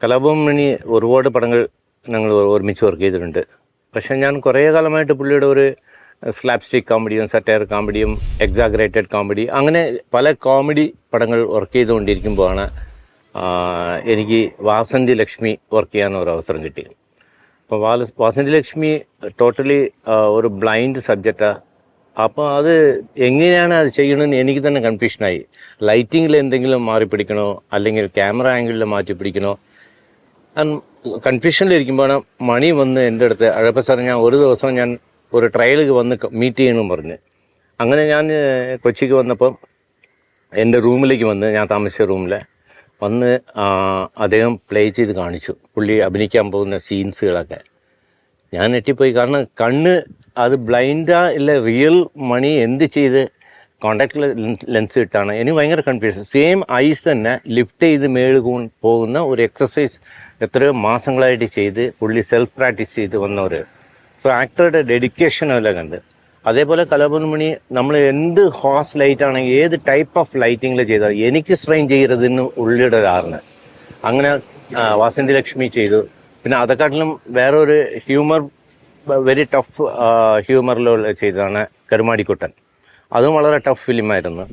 കലാഭവൻ ഒരുപാട് പടങ്ങൾ ഞങ്ങൾ ഒരുമിച്ച് വർക്ക് ചെയ്തിട്ടുണ്ട്. പക്ഷേ ഞാൻ കുറേ കാലമായിട്ട് പുള്ളിയുടെ ഒരു സ്ലാപ്സ്റ്റിക് കോമഡിയും സറ്റയർ കോമഡിയും എക്സാഗ്രേറ്റഡ് കോമഡി അങ്ങനെ പല കോമഡി പടങ്ങൾ വർക്ക് ചെയ്തുകൊണ്ടിരിക്കുമ്പോഴാണ് എനിക്ക് വാസന്തി ലക്ഷ്മി വർക്ക് ചെയ്യാൻ ഒരു അവസരം കിട്ടി. അപ്പോൾ വാല വാസന്തി ലക്ഷ്മി ടോട്ടലി ഒരു ബ്ലൈൻഡ് സബ്ജക്റ്റാണ് അപ്പോൾ അത് എങ്ങനെയാണ് അത് ചെയ്യണമെന്ന് എനിക്ക് തന്നെ കൺഫ്യൂഷനായി ലൈറ്റിങ്ങിൽ എന്തെങ്കിലും മാറി പിടിക്കണോ അല്ലെങ്കിൽ ക്യാമറ ആംഗിളിൽ മാറ്റി പിടിക്കണോ കൺഫ്യൂഷനിലിരിക്കുമ്പോഴാണ് മണി വന്ന് എന്റെ അടുത്ത് അഴപ്പ സാർ ഞാൻ ഒരു ദിവസം ഞാൻ ഒരു ട്രയലിൽ വന്ന് മീറ്റ് ചെയ്യണമെന്ന് പറഞ്ഞ്. അങ്ങനെ ഞാൻ കൊച്ചിക്ക് വന്നപ്പം എന്റെ റൂമിലേക്ക് വന്ന് ഞാൻ താമസിച്ച റൂമിലെ വന്ന് അദ്ദേഹം പ്ലേ ചെയ്ത് കാണിച്ചു. പുള്ളി അഭിനയിക്കാൻ പോകുന്ന സീൻസുകളൊക്കെ ഞാൻ ഞെട്ടിപ്പോയി. കാരണം കണ്ണ് അത് ബ്ലൈൻഡാ ഇല്ല റിയൽ മണി എന്ത് ചെയ്ത് കോണ്ടാക്ട് ലെൻസ് ഇട്ടാണ്. എനിക്ക് ഭയങ്കര കൺഫ്യൂഷൻ സെയിം ഐസ് തന്നെ ലിഫ്റ്റ് ചെയ്ത് മേളിൽ പോകുന്ന ഒരു എക്സസൈസ് എത്രയോ മാസങ്ങളായിട്ട് ചെയ്ത് പുള്ളി സെൽഫ് പ്രാക്ടീസ് ചെയ്ത് വന്നവർ സോ ആക്ടറുടെ ഡെഡിക്കേഷൻ എല്ലാം കണ്ട്. അതേപോലെ കലാപുരമണി നമ്മൾ എന്ത് ഹോസ് ലൈറ്റ് ആണെങ്കിൽ ഏത് ടൈപ്പ് ഓഫ് ലൈറ്റിങ്ങിൽ ചെയ്താൽ എനിക്ക് സ്ട്രെയിൻ ചെയ്യരുതെന്ന് ഉള്ളിയുടെ ധാരണ. അങ്ങനെ വാസന്തി ലക്ഷ്മി ചെയ്തു. പിന്നെ അതെക്കാട്ടിലും വേറൊരു ഹ്യൂമർ വെരി ടഫ് ഹ്യൂമറിലുള്ള ചെയ്തതാണ് കരുമാടിക്കുട്ടൻ. അതും വളരെ ടഫ് ഫിലിമായിരുന്നു